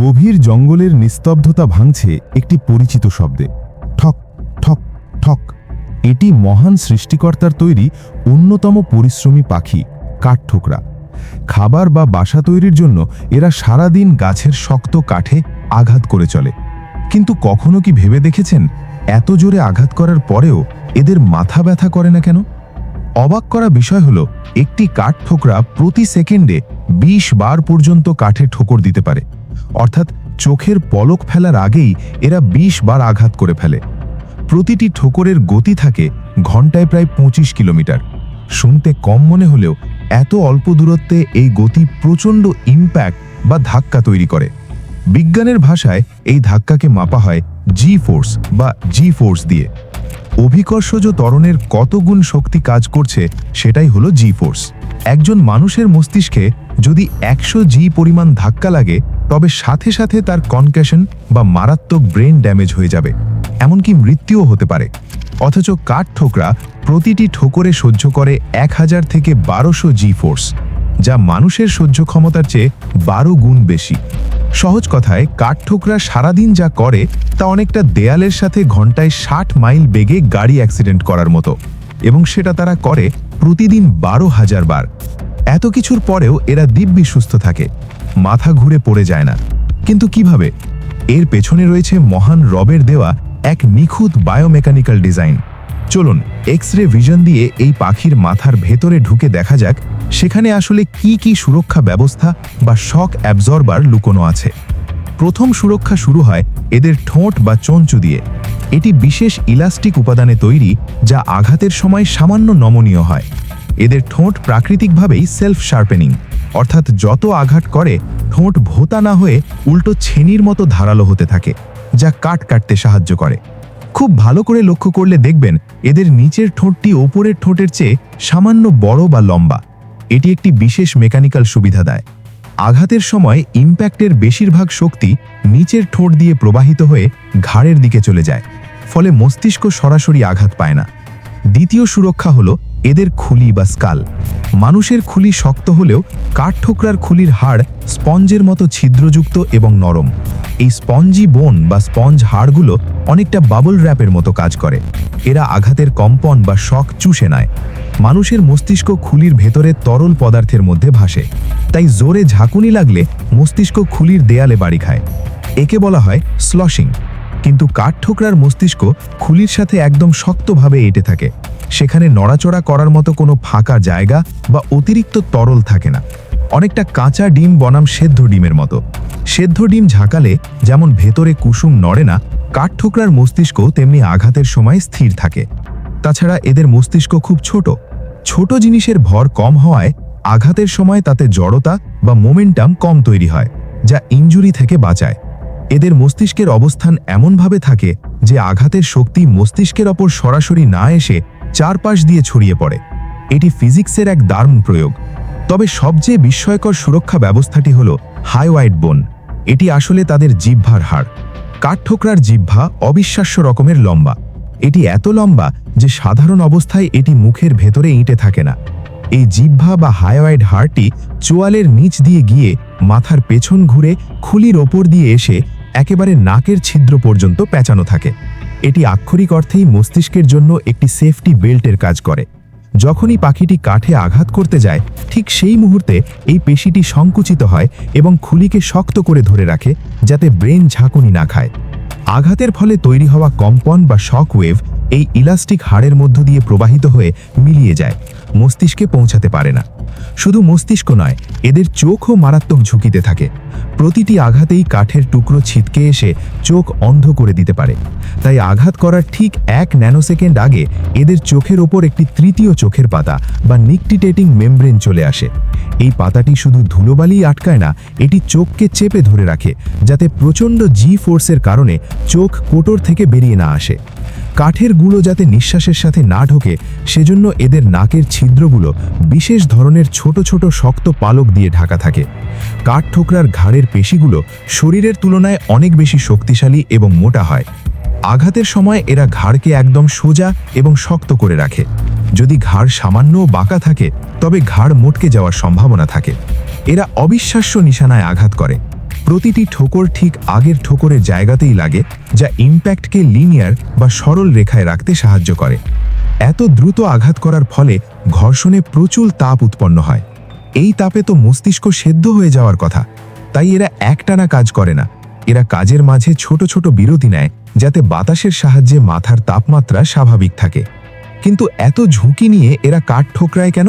গভীর জঙ্গলের নিস্তব্ধতা ভাঙছে একটি পরিচিত শব্দে। ঠক ঠক ঠক। এটি মহান সৃষ্টিকর্তার তৈরি অন্যতম পরিশ্রমী পাখি কাঠঠোকরা খাবার বা বাসা তৈরির জন্য এরা সারাদিন গাছের শক্ত কাঠে আঘাত করে চলে। কিন্তু কখনো কি ভেবে দেখেছেন, এত জোরে আঘাত করার পরেও এদের মাথা ব্যথা করে না কেন? অবাক করা বিষয় হলো, একটি কাঠ ঠোকরা প্রতি সেকেন্ডে ২০ বার পর্যন্ত কাঠে ঠোকর দিতে পারে। অর্থাৎ চোখের পলক ফেলার আগেই এরা ২০ বার আঘাত করে ফেলে। প্রতিটি ঠোকরের গতি থাকে ঘন্টায় প্রায় পঁচিশ কিলোমিটার। শুনতে কম মনে হলেও এত অল্প দূরত্বে এই গতি প্রচণ্ড ইম্প্যাক্ট বা ধাক্কা তৈরি করে। বিজ্ঞানের ভাষায় এই ধাক্কাকে মাপা হয় জি ফোর্স বা জি ফোর্স দিয়ে। অভিকর্ষজ ত্বরণের কত গুণ শক্তি কাজ করছে সেটাই হলো জি ফোর্স একজন মানুষের মস্তিষ্কে যদি একশো জি পরিমাণ ধাক্কা লাগে তবে সাথে সাথে তার কনক্যাশন বা মারাত্মক ব্রেন ড্যামেজ হয়ে যাবে, এমনকি মৃত্যুও হতে পারে। অথচ কাঠ ঠোকরা প্রতিটি ঠোকরে সহ্য করে এক হাজার থেকে বারোশো জি ফোর্স যা মানুষের সহ্য ক্ষমতার চেয়ে বারো গুণ বেশি। সহজ কথায় কাঠঠোকরা সারাদিন যা করে, তা অনেকটা দেয়ালের সাথে ঘন্টায় ষাট মাইল বেগে গাড়ি অ্যাক্সিডেন্ট করার মতো, এবং সেটা তারা করে প্রতিদিন বারো হাজার বার। এত কিছুর পরেও এরা দিব্যি সুস্থ থাকে। মাথা ঘুরে পড়ে যায় না। কিন্তু কীভাবে? এর পেছনে রয়েছে মহান রবের দেওয়া এক নিখুঁত বায়োমেকানিক্যাল ডিজাইন। চলুন এক্স রে ভিশন দিয়ে এই পাখির মাথার ভেতরে ঢুকে দেখা যাক, সেখানে আসলে কি কি সুরক্ষা ব্যবস্থা বা শক অ্যাবজর্বার লুকোনো আছে। প্রথম সুরক্ষা শুরু হয় এদের ঠোঁট বা চঞ্চু দিয়ে। এটি বিশেষ ইলাস্টিক উপাদানে তৈরি, যা আঘাতের সময় সামান্য নমনীয় হয়। এদের ঠোঁট প্রাকৃতিকভাবেই সেলফ শার্পেনিং অর্থাৎ যত আঘাত করে, ঠোঁট ভোতা না হয়ে উল্টো ছেনির মতো ধারালো হতে থাকে, যা কাট কাটতে সাহায্য করে। খুব ভালো করে লক্ষ্য করলে দেখবেন, এদের নিচের ঠোঁটটি ওপরের ঠোঁটের চেয়ে সামান্য বড় বা লম্বা। এটি একটি বিশেষ মেকানিক্যাল সুবিধা দেয়। আঘাতের সময় ইম্প্যাক্টের বেশিরভাগ শক্তি নিচের ঠোঁট দিয়ে প্রবাহিত হয়ে ঘাড়ের দিকে চলে যায়, ফলে মস্তিষ্ক সরাসরি আঘাত পায় না। দ্বিতীয় সুরক্ষা হলো এদের খুলি বা স্কাল। মানুষের খুলি শক্ত হলেও কাঠঠোকরার খুলির হাড় স্পঞ্জের মতো ছিদ্রযুক্ত এবং নরম। এই স্পঞ্জি বোন বা স্পঞ্জ হাড়গুলো অনেকটা বাবল র্যাপের মতো কাজ করে। এরা আঘাতের কম্পন বা শখ চুষে নেয়। মানুষের মস্তিষ্ক খুলির ভেতরে তরল পদার্থের মধ্যে ভাসে। তাই জোরে ঝাঁকুনি লাগলে মস্তিষ্ক খুলির দেয়ালে বাড়ি খায়। একে বলা হয় স্লশিং। কিন্তু কাঠঠোকরার মস্তিষ্ক খুলির সাথে একদম শক্তভাবে এঁটে থাকে। সেখানে নড়াচড়া করার মতো কোনো ফাঁকা জায়গা বা অতিরিক্ত তরল থাকে না। অনেকটা কাঁচা ডিম বনাম সেদ্ধ ডিমের মতো। সেদ্ধ ডিম ঝাঁকালে যেমন ভেতরে কুসুম নড়ে না, কাঠঠোকরার মস্তিষ্ক তেমনি আঘাতের সময় স্থির থাকে। তাছাড়া এদের মস্তিষ্ক খুব ছোট। ছোট জিনিসের ভর কম হওয়ায় আঘাতের সময় তাতে জড়তা বা মোমেন্টাম কম তৈরি হয়, যা ইঞ্জুরি থেকে বাঁচায়। এদের মস্তিষ্কের অবস্থান এমনভাবে থাকে যে আঘাতের শক্তি মস্তিষ্কের ওপর সরাসরি না এসে চারপাশ দিয়ে ছড়িয়ে পড়ে। এটি ফিজিক্সের এক দারুণ প্রয়োগ। তবে সবচেয়ে বিস্ময়কর সুরক্ষা ব্যবস্থাটি হল হাইওয়াইড বোন। এটি আসলে তাদের জিহ্বার হাড়। কাঠঠোকরার জিহ্বা অবিশ্বাস্য রকমের লম্বা। এটি এত লম্বা যে সাধারণ অবস্থায় এটি মুখের ভেতরে ইঁটে থাকে না। এই জিহ্বা বা হাইওয়াইড হাড়টি চোয়ালের নিচ দিয়ে গিয়ে মাথার পেছন ঘুরে খুলির ওপর দিয়ে এসে একেবারে নাকের ছিদ্র পর্যন্ত পেঁচানো থাকে। এটি আক্ষরিক অর্থেই মস্তিষ্কের জন্য একটি সেফটি বেল্টের কাজ করে। যখনই পাখিটি কাঠে আঘাত করতে যায়, ঠিক সেই মুহূর্তে এই পেশিটি সংকুচিত হয় এবং খুলিকে শক্ত করে ধরে রাখে, যাতে ব্রেন ঝাঁকুনি না খায়। আঘাতের ফলে তৈরি হওয়া কম্পন বা শক ওয়েভ এই ইলাস্টিক হাড়ের মধ্য দিয়ে প্রবাহিত হয়ে মিলিয়ে যায়, মস্তিষ্কে পৌঁছাতে পারে না। শুধু মস্তিষ্ক নয়, এদের চোখও মারাত্মক ঝুঁকিতে থাকে। প্রতিটি আঘাতেই কাঠের টুকরো ছিটকে এসে চোখ অন্ধ করে দিতে পারে। তাই আঘাত করার ঠিক এক ন্যানোসেকেন্ড আগে এদের চোখের ওপর একটি তৃতীয় চোখের পাতা বা নিকটিটেটিং মেমব্রেন চলে আসে। এই পাতাটি শুধু ধুলোবালি আটকায় না, এটি চোখকে চেপে ধরে রাখে, যাতে প্রচণ্ড জি ফোর্সের কারণে চোখ কোটর থেকে বেরিয়ে না আসে। কাঠের গুঁড়ো যাতে নিঃশ্বাসের সাথে না ঢোকে, সেজন্য এদের নাকের ছিদ্রগুলো বিশেষ ধরনের ছোট ছোট শক্ত পালক দিয়ে ঢাকা থাকে। কাঠ ঠোকরার ঘাড়ের পেশিগুলো শরীরের তুলনায় অনেক বেশি শক্তিশালী এবং মোটা হয়। আঘাতের সময় এরা ঘাড়কে একদম সোজা এবং শক্ত করে রাখে। যদি ঘাড় সামান্যও বাঁকা থাকে, তবে ঘাড় মোটকে যাওয়ার সম্ভাবনা থাকে। এরা অবিশ্বাস্য নিশানায় আঘাত করে। প্রতিটি ঠোকর ঠিক আগের ঠোকরের জায়গাতেই লাগে, যা ইম্প্যাক্টকে লিনিয়ার বা সরল রেখায় রাখতে সাহায্য করে। এত দ্রুত আঘাত করার ফলে ঘর্ষণে প্রচুর তাপ উৎপন্ন হয়। এই তাপে তো মস্তিষ্ক সেদ্ধ হয়ে যাওয়ার কথা। তাই এরা একটানা কাজ করে না। এরা কাজের মাঝে ছোট ছোট বিরতি নেয়, যাতে বাতাসের সাহায্যে মাথার তাপমাত্রা স্বাভাবিক থাকে। কিন্তু এত ঝুঁকি নিয়ে এরা কাঠ ঠোকরায় কেন?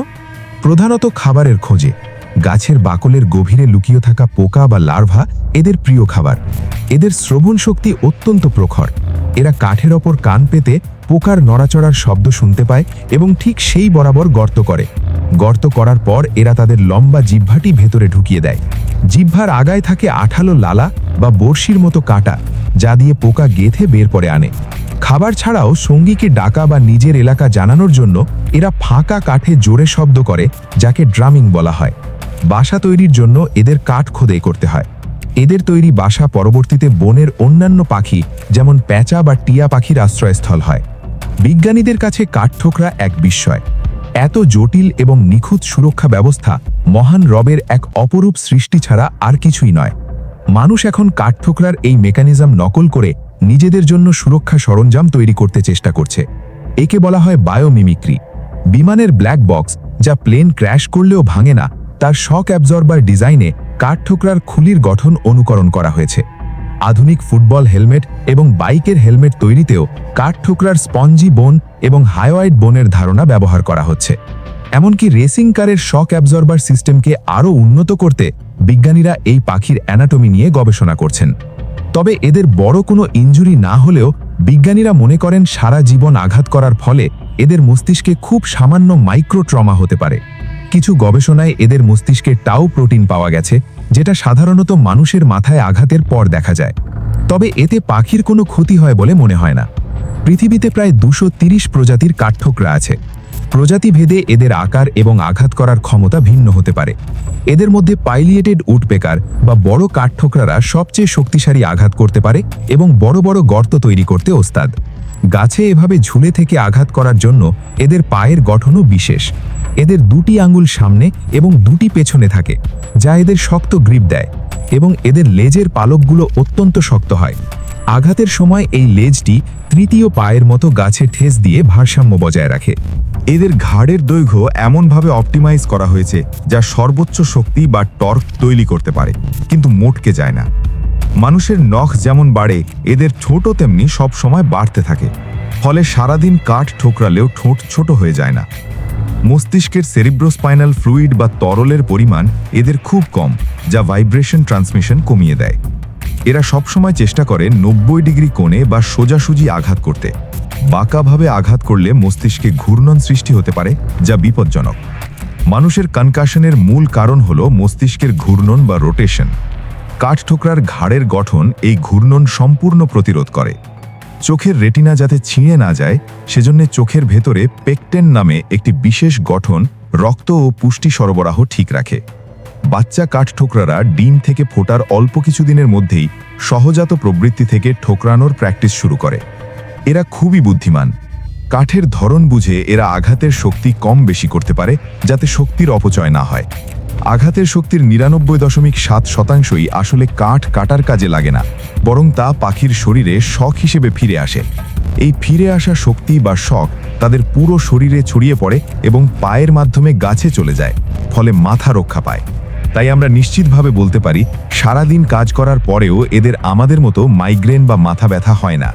প্রধানত খাবারের খোঁজে। গাছের বাকলের গভীরে লুকিয়ে থাকা পোকা বা লার্ভা এদের প্রিয় খাবার। এদের শ্রবণ শক্তি অত্যন্ত প্রখর। এরা কাঠের ওপর কান পেতে পোকার নড়াচড়ার শব্দ শুনতে পায় এবং ঠিক সেই বরাবর গর্ত করে। গর্ত করার পর এরা তাদের লম্বা জিহ্বাটি ভেতরে ঢুকিয়ে দেয়। জিহ্বার আগায় থাকে আঠালো লালা বা বড়শির মতো কাটা, যা দিয়ে পোকা গেথে বের করে আনে। খাবার ছাড়াও সঙ্গীকে ডাকা বা নিজের এলাকা জানানোর জন্য এরা ফাঁকা কাঠে জোরে শব্দ করে, যাকে ড্রামিং বলা হয়। বাসা তৈরির জন্য এদের কাঠ খোদাই করতে হয়। এদের তৈরি বাসা পরবর্তীতে বনের অন্যান্য পাখি, যেমন প্যাঁচা বা টিয়া পাখির আশ্রয়স্থল হয়। বিজ্ঞানীদের কাছে কাঠঠোকরা এক বিস্ময়। এত জটিল এবং নিখুঁত সুরক্ষা ব্যবস্থা মহান রবের এক অপরূপ সৃষ্টি ছাড়া আর কিছুই নয়। মানুষ এখন কাঠঠোকরার এই মেকানিজম নকল করে নিজেদের জন্য সুরক্ষা সরঞ্জাম তৈরি করতে চেষ্টা করছে। একে বলা হয় বায়োমিমিক্রি। বিমানের ব্ল্যাক বক্স, যা প্লেন ক্র্যাশ করলেও ভাঙে না তার শক অ্যাবজর্বার ডিজাইনে কাঠঠোকরার খুলির গঠন অনুকরণ করা হয়েছে। আধুনিক ফুটবল হেলমেট এবং বাইকের হেলমেট তৈরিতেও কাঠঠোকরার স্পঞ্জি বোন এবং হাইওয়াইড বোনের ধারণা ব্যবহার করা হচ্ছে। এমনকি রেসিং কারের শক অ্যাবজর্বার সিস্টেমকে আরও উন্নত করতে বিজ্ঞানীরা এই পাখির অ্যানাটমি নিয়ে গবেষণা করছেন। তবে এদের বড় কোনো ইঞ্জুরি না হলেও বিজ্ঞানীরা মনে করেন সারা জীবন আঘাত করার ফলে এদের মস্তিষ্কে খুব সামান্য মাইক্রো ট্রমা হতে পারে। কিছু গবেষণায় এদের মস্তিষ্কে টাও প্রোটিন পাওয়া গেছে, যেটা সাধারণত মানুষের মাথায় আঘাতের পর দেখা যায়। তবে এতে পাখির কোনো ক্ষতি হয় বলে মনে হয় না। পৃথিবীতে প্রায় দুশো প্রজাতির কাঠঠোকরা আছে। প্রজাতি ভেদে এদের আকার এবং আঘাত করার ক্ষমতা ভিন্ন হতে পারে। এদের মধ্যে পাইলিয়েটেড উডপেকার বা বড় কাঠঠোকরারা সবচেয়ে শক্তিশালী আঘাত করতে পারে এবং বড় বড় গর্ত তৈরি করতে ওস্তাদ। গাছে এভাবে ঝুলে থেকে আঘাত করার জন্য এদের পায়ের গঠনও বিশেষ। এদের দুটি আঙ্গুল সামনে এবং দুটি পেছনে থাকে, যা এদের শক্ত গ্রিপ দেয় এবং এদের লেজের পালকগুলো অত্যন্ত শক্ত হয়। আঘাতের সময় এই লেজটি তৃতীয় পায়ের মতো গাছে ঠেস দিয়ে ভারসাম্য বজায় রাখে। এদের ঘাড়ের দৈর্ঘ্য এমনভাবে অপটিমাইজ করা হয়েছে, যা সর্বোচ্চ শক্তি বা টর্ক তৈরি করতে পারে, কিন্তু মোটকে যায় না। মানুষের নখ যেমন বাড়ে, এদের ঠোঁটও তেমনি সবসময় বাড়তে থাকে, ফলে সারাদিন কাঠ ঠোকরালেও ঠোঁট ছোট হয়ে যায় না। মস্তিষ্কের সেরিব্রোস্পাইনাল ফ্লুইড বা তরলের পরিমাণ এদের খুব কম, যা ভাইব্রেশন ট্রান্সমিশন কমিয়ে দেয়। এরা সবসময় চেষ্টা করে নব্বই ডিগ্রি কোণে বা সোজাসুজি আঘাত করতে। বাঁকাভাবে আঘাত করলে মস্তিষ্কে ঘূর্ণন সৃষ্টি হতে পারে, যা বিপজ্জনক। মানুষের কনকাশনের মূল কারণ হল মস্তিষ্কের ঘূর্ণন বা রোটেশন কাঠঠোকরার ঘাড়ের গঠন এই ঘূর্ণন সম্পূর্ণ প্রতিরোধ করে। চোখের রেটিনা যাতে ছিঁড়ে না যায়, সেজন্য চোখের ভেতরে পেকটেন নামে একটি বিশেষ গঠন, রক্ত ও পুষ্টি সরবরাহ ঠিক রাখে। বাচ্চা কাঠঠোকরারা ডিম থেকে ফোটার অল্প কিছুদিনের মধ্যেই সহজাত প্রবৃত্তি থেকে ঠোকরানোর প্র্যাকটিস শুরু করে। এরা খুবই বুদ্ধিমান। কাঠের ধরন বুঝে এরা আঘাতের শক্তি কম বেশি করতে পারে, যাতে শক্তির অপচয় না হয়। আঘাতের শক্তির নিরানব্বই দশমিক সাত শতাংশই আসলে কাঠ কাটার কাজে লাগে না, বরং তা পাখির শরীরে শখ হিসেবে ফিরে আসে। এই ফিরে আসা শক্তি বা শখ তাদের পুরো শরীরে ছড়িয়ে পড়ে এবং পায়ের মাধ্যমে গাছে চলে যায়, ফলে মাথা রক্ষা পায়। তাই আমরা নিশ্চিতভাবে বলতে পারি, সারাদিন কাজ করার পরেও এদের আমাদের মতো মাইগ্রেন বা মাথা ব্যথা হয় না।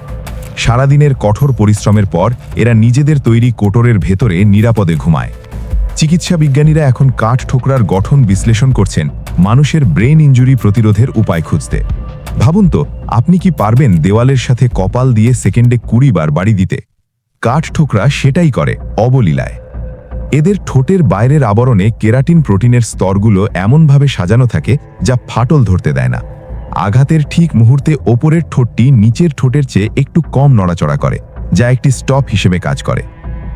সারাদিনের কঠোর পরিশ্রমের পর এরা নিজেদের তৈরি কোটরের ভেতরে নিরাপদে ঘুমায়। চিকিৎসা বিজ্ঞানীরা এখন কাঠ ঠোকরার গঠন বিশ্লেষণ করছেন মানুষের ব্রেন ইঞ্জুরি প্রতিরোধের উপায় খুঁজতে। ভাবুন তো, আপনি কি পারবেন দেওয়ালের সাথে কপাল দিয়ে সেকেন্ডে কুড়ি বার বাড়ি দিতে? কাঠ ঠোকরা সেটাই করে, অবলীলায়। এদের ঠোঁটের বাইরের আবরণে কেরাটিন প্রোটিনের স্তরগুলো এমনভাবে সাজানো থাকে যা ফাটল ধরতে দেয় না। আঘাতের ঠিক মুহূর্তে ওপরের ঠোঁটটি নিচের ঠোঁটের চেয়ে একটু কম নড়াচড়া করে, যা একটি স্টপ হিসেবে কাজ করে।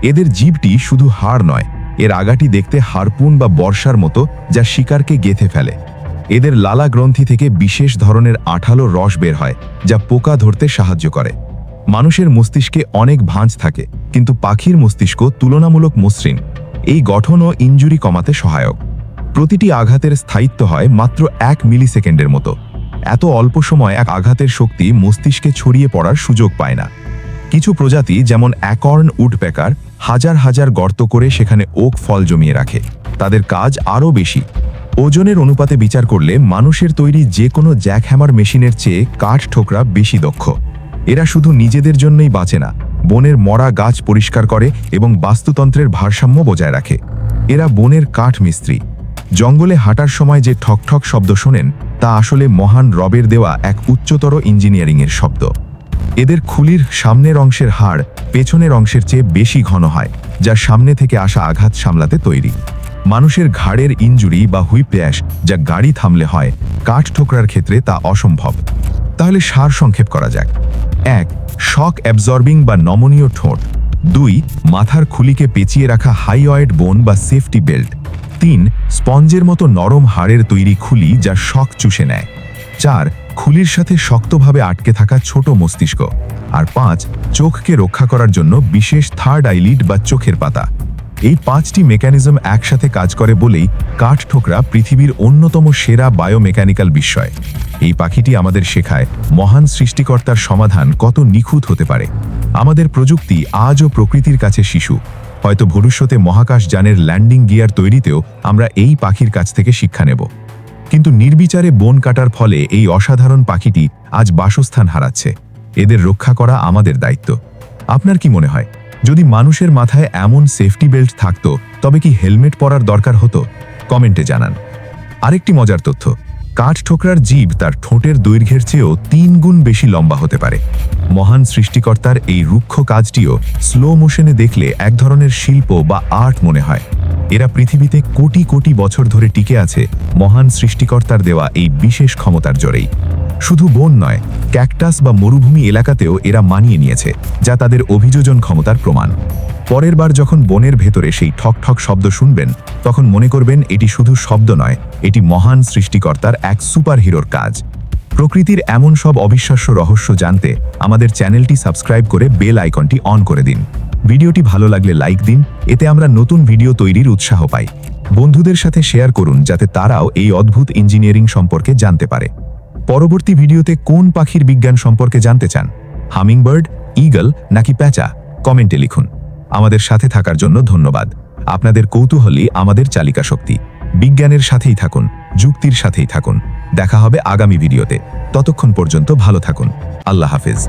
এদের জীবটি শুধু হাড় নয় এর আগাটি দেখতে হারপুন বা বর্ষার মতো যা শিকারকে গেথে ফেলে। এদের লালা গ্রন্থি থেকে বিশেষ ধরনের আঠালো রস বের হয়, যা পোকা ধরতে সাহায্য করে। মানুষের মস্তিষ্কে অনেক ভাঁজ থাকে, কিন্তু পাখির মস্তিষ্ক তুলনামূলক মসৃণ। এই গঠন ও ইঞ্জুরি কমাতে সহায়ক। প্রতিটি আঘাতের স্থায়িত্ব হয় মাত্র এক মিলি সেকেন্ডের মতো। এত অল্প সময় এক আঘাতের শক্তি মস্তিষ্কে ছড়িয়ে পড়ার সুযোগ পায় না। কিছু প্রজাতি যেমন অ্যাকর্ন উডপেকার হাজার হাজার গর্ত করে সেখানে ওক ফল জমিয়ে রাখে। তাদের কাজ আরও বেশি। ওজনের অনুপাতে বিচার করলে মানুষের তৈরি যে কোনো জ্যাকহ্যামার মেশিনের চেয়ে কাঠ ঠোকরা বেশি দক্ষ। এরা শুধু নিজেদের জন্যই বাঁচে না, বনের মরা গাছ পরিষ্কার করে এবং বাস্তুতন্ত্রের ভারসাম্য বজায় রাখে। এরা বনের কাঠ মিস্ত্রি। জঙ্গলে হাঁটার সময় যে ঠকঠক শব্দ শোনেন, তা আসলে মহান রবের দেওয়া এক উচ্চতর ইঞ্জিনিয়ারিংয়ের শব্দ। এদের খুলির সামনের অংশের হাড় পেছনের অংশের চেয়ে বেশি ঘন হয়, যা সামনে থেকে আসা আঘাত সামলাতে তৈরি। মানুষের ঘাড়ের ইঞ্জুরি বা হুইপ্যাশ যা গাড়ি থামলে হয়, কাঠ ঠোকরার ক্ষেত্রে তা অসম্ভব। তাহলে সার সংক্ষেপ করা যাক। এক, শক অ্যাবজর্বিং বা নমনীয় ঠোঁট। দুই, মাথার খুলিকে পেঁচিয়ে রাখা হাই অয়েড বোন বা সেফটি বেল্ট। তিন, স্পঞ্জের মতো নরম হাড়ের তৈরি খুলি যা শক চুষে নেয়। চার খুলির সাথে শক্তভাবে আটকে থাকা ছোট মস্তিষ্ক আর পাঁচ, চোখকে রক্ষা করার জন্য বিশেষ থার্ড আইলিড বা চোখের পাতা। এই পাঁচটি মেকানিজম একসাথে কাজ করে বলেই কাঠ ঠোকরা পৃথিবীর অন্যতম সেরা বায়োমেকানিক্যাল বিস্ময়। এই পাখিটি আমাদের শেখায় মহান সৃষ্টিকর্তার সমাধান কত নিখুঁত হতে পারে। আমাদের প্রযুক্তি আজও প্রকৃতির কাছে শিশু। হয়তো ভবিষ্যতে মহাকাশ যানের ল্যান্ডিং গিয়ার তৈরিতেও আমরা এই পাখির কাছ থেকে শিক্ষা নেব। কিন্তু নির্বিচারে বন কাটার ফলে এই অসাধারণ পাখিটি আজ বাসস্থান হারাচ্ছে। এদের রক্ষা করা আমাদের দায়িত্ব। আপনার কি মনে হয়, যদি মানুষের মাথায় এমন সেফটি বেল্ট থাকতো, তবে কি হেলমেট পরার দরকার হতো? কমেন্টে জানান। আরেকটি মজার তথ্য। কাঠ ঠোকরার জীব তার ঠোঁটের দৈর্ঘ্যের চেয়েও তিন গুণ বেশি লম্বা হতে পারে। মহান সৃষ্টিকর্তার এই রুক্ষ কাজটিও স্লো মোশনে দেখলে এক ধরনের শিল্প বা আর্ট মনে হয়। এরা পৃথিবীতে কোটি কোটি বছর ধরে টিকে আছে মহান সৃষ্টিকর্তার দেওয়া এই বিশেষ ক্ষমতার জোরেই। শুধু বন নয়, ক্যাকটাস বা মরুভূমি এলাকাতেও এরা মানিয়ে নিয়েছে, যা তাদের অভিযোজন ক্ষমতার প্রমাণ। পরের বার যখন বনের ভেতরে সেই ঠক ঠক শব্দ শুনবেন, তখন মনে করবেন এটি শুধু শব্দ নয়, এটি মহান সৃষ্টিকর্তার এক সুপারহিরোর কাজ। প্রকৃতির এমন সব অবিশ্বাস্য রহস্য জানতে আমাদের চ্যানেলটি সাবস্ক্রাইব করে বেল আইকনটি অন করে দিন। ভিডিওটি ভালো লাগলে লাইক দিন, এতে আমরা নতুন ভিডিও তৈরির উৎসাহ পাই। বন্ধুদের সাথে শেয়ার করুন, যাতে তারাও এই অদ্ভুত ইঞ্জিনিয়ারিং সম্পর্কে জানতে পারে। পরবর্তী ভিডিওতে কোন পাখির বিজ্ঞান সম্পর্কে জানতে চান? হামিংবার্ড, ঈগল নাকি প্যাঁচা? কমেন্টে লিখুন। আমাদের সাথে থাকার জন্য ধন্যবাদ। আপনাদের কৌতূহলই আমাদের চালিকা শক্তি। বিজ্ঞানের সাথেই থাকুন, যুক্তির সাথেই থাকুন। দেখা হবে আগামী ভিডিওতে। ততক্ষণ পর্যন্ত ভালো থাকুন। আল্লাহ হাফেজ।